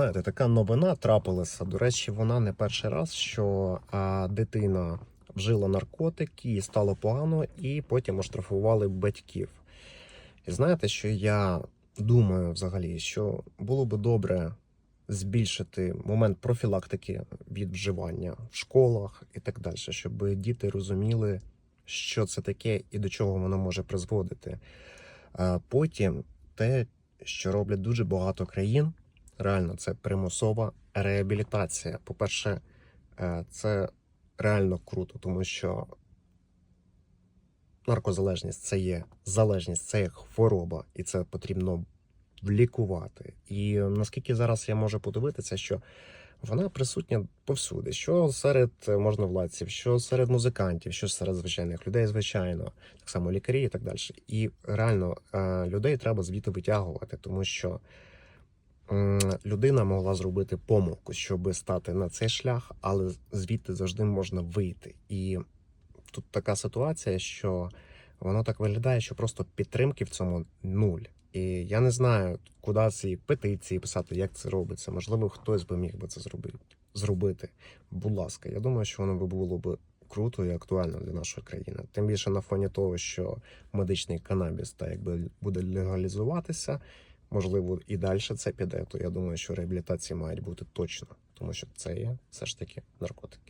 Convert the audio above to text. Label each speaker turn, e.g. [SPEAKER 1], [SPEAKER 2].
[SPEAKER 1] Знаєте, така новина трапилася. До речі, вона не перший раз, що а, дитина вжила наркотики, їй стало погано, і потім оштрафували батьків. І знаєте, що я думаю взагалі, що було би добре збільшити момент профілактики від вживання в школах і так далі, щоб діти розуміли, що це таке і до чого воно може призводити. А Потім те, що роблять дуже багато країн, реально це примусова реабілітація. По-перше, е, це реально круто, тому що наркозалежність це є залежність, це є хвороба, і це потрібно лікувати. І наскільки зараз я можу подивитися, що вона присутня повсюди, що серед можновладців, що серед музикантів, що серед звичайних людей, звичайно, так само лікарі і так далі. І реально е, людей треба звідти витягувати, тому що людина могла зробити помилку, щоб стати на цей шлях, але звідти завжди можна вийти. І тут така ситуація, що воно так виглядає, що просто підтримки в цьому нуль. І я не знаю, куди ці петиції писати, як це робиться. Можливо, хтось би міг би це зробити. зробити. Будь ласка, я думаю, що воно би було б круто і актуально для нашої країни. Тим більше на фоні того, що медичний канабіс та якби буде легалізуватися, можливо, і далі це піде. То я думаю, що реабілітації мають бути точно, тому що це є все ж таки наркотики.